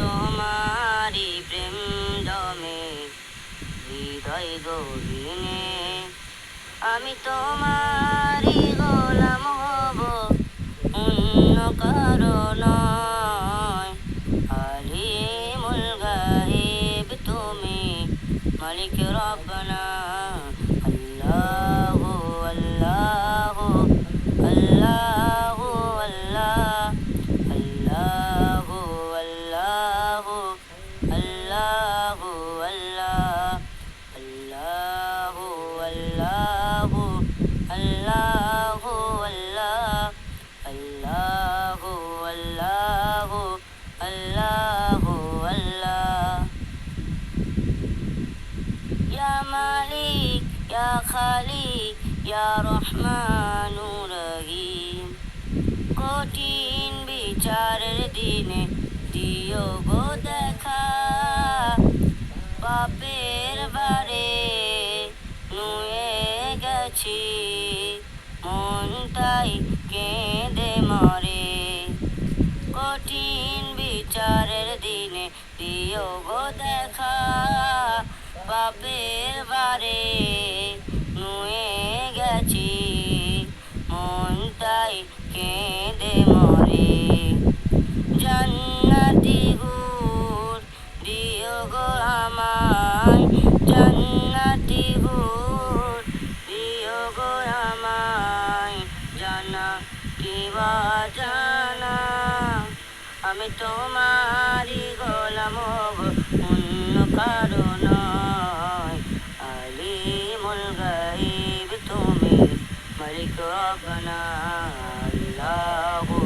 তোমারি প্রেম দমে হৃদয় গহীনে আমি তোমারি গোলাম হব, অন্য কারণ আলিমুল গাহেব তুমি, মালিক রব্বানা মালিক ইয়া খালিক ইয়া রহমান রহিম কঠিন বিচারের দিনে দিও গো দেখা। বাপের বারে নুয়ে গেছি। মনটাই কেঁদে মরে। কঠিন বিচারের দিনে দিও গো দেখা। বাপের বারে নুয়ে গেছি। মনটাই কেঁদে মরে। জান্নাতি হুর, দিও গো আমায়। জান্নাতি হুর, দিও গো আমায়। জানা কিবা জানা? আমি তোমারই গোলাম অন্য কারও ملك ربنا الله